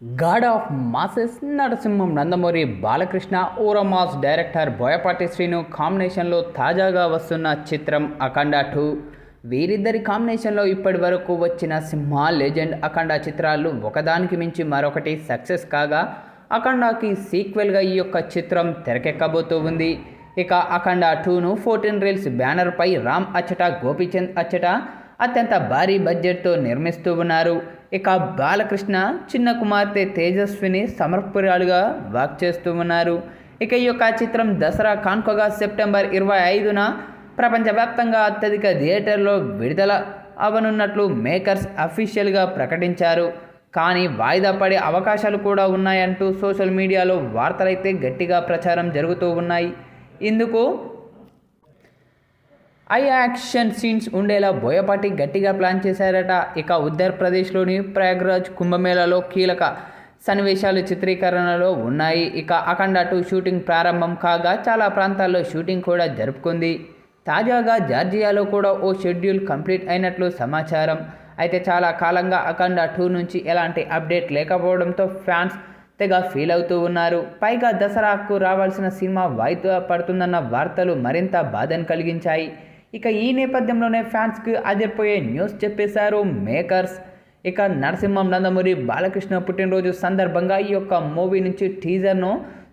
God of masses Narasimham Nandamuri Balakrishna ఊరమాస్ director Boyapati Srinu కాంబినేషన్లో తాజాగా వస్తున్న చిత్రం అఖండ టూ. వీరిద్దరి కాంబినేషన్లో ఇప్పటి వరకు వచ్చిన సింహ లెజెండ్ అఖండ చిత్రాలు ఒకదానికి మించి మరొకటి సక్సెస్ కాగా అఖండకి సీక్వెల్గా ఈ యొక్క చిత్రం తెరకెక్కబోతూ ఉంది. ఇక అఖండ టూను ఫోర్టీన్ రీల్స్ బ్యానర్పై రామ్ అచ్చట గోపీచంద్ అచ్చట అత్యంత భారీ బడ్జెట్తో నిర్మిస్తూ ఉన్నారు. ఇక బాలకృష్ణ చిన్న కుమార్తె తేజస్విని సమర్పురాలుగా వాక్ చేస్తూ ఉన్నారు. ఇక ఈ యొక్క చిత్రం దసరా కాన్కోగా సెప్టెంబర్ ఇరవై ఐదున ప్రపంచవ్యాప్తంగా అత్యధిక థియేటర్లో విడుదల అవనున్నట్లు మేకర్స్ అఫీషియల్గా ప్రకటించారు. కానీ వాయిదా పడే అవకాశాలు కూడా ఉన్నాయంటూ సోషల్ మీడియాలో వార్తలైతే గట్టిగా ప్రచారం జరుగుతూ ఉన్నాయి. ఇందుకు ఐ యాక్షన్ సీన్స్ ఉండేలా బోయపాటి గట్టిగా ప్లాన్ చేశారట. ఇక ఉత్తరప్రదేశ్లోని ప్రయాగ్రాజ్ కుంభమేళాలో కీలక సన్నివేశాలు చిత్రీకరణలో ఉన్నాయి. ఇక అఖండ టూ షూటింగ్ ప్రారంభం కాగా చాలా ప్రాంతాల్లో షూటింగ్ కూడా జరుపుకుంది. తాజాగా జార్జియాలో కూడా ఓ షెడ్యూల్ కంప్లీట్ అయినట్లు సమాచారం. అయితే చాలా కాలంగా అఖండ టూ నుంచి ఎలాంటి అప్డేట్ లేకపోవడంతో ఫ్యాన్స్ తెగ ఫీల్ అవుతూ ఉన్నారు. పైగా దసరాకు రావాల్సిన సినిమా వాయిదా పడుతుందన్న వార్తలు మరింత బాధను కలిగించాయి. ఇక ఈ నేపథ్యంలోనే ఫ్యాన్స్కి అదిరిపోయే న్యూస్ చెప్పేశారు మేకర్స్. ఇక నరసింహం నందమూరి బాలకృష్ణ పుట్టినరోజు సందర్భంగా ఈ యొక్క మూవీ నుంచి టీజర్ను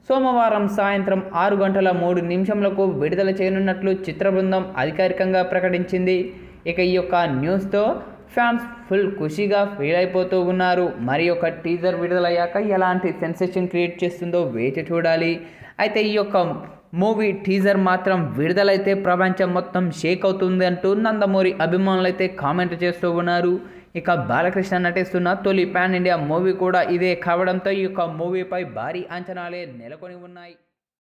సోమవారం సాయంత్రం ఆరు గంటల మూడు నిమిషంలకు విడుదల చేయనున్నట్లు చిత్ర బృందం అధికారికంగా ప్రకటించింది. ఇక ఈ యొక్క న్యూస్తో ఫ్యాన్స్ ఫుల్ ఖుషీగా ఫీల్ అయిపోతూ ఉన్నారు. మరి ఒక టీజర్ విడుదలయ్యాక ఎలాంటి సెన్సేషన్ క్రియేట్ చేస్తుందో వేచి చూడాలి. అయితే ఈ యొక్క మూవీ టీజర్ మాత్రం విడుదలైతే ప్రపంచం మొత్తం షేక్ అవుతుంది అంటూ నందమూరి అభిమానులు అయితే కామెంట్ చేస్తూ ఉన్నారు. ఇక బాలకృష్ణ నటిస్తున్న తొలి పాన్ ఇండియా మూవీ కూడా ఇదే కావడంతో ఈ యొక్క మూవీపై భారీ అంచనాలే నెలకొని ఉన్నాయి.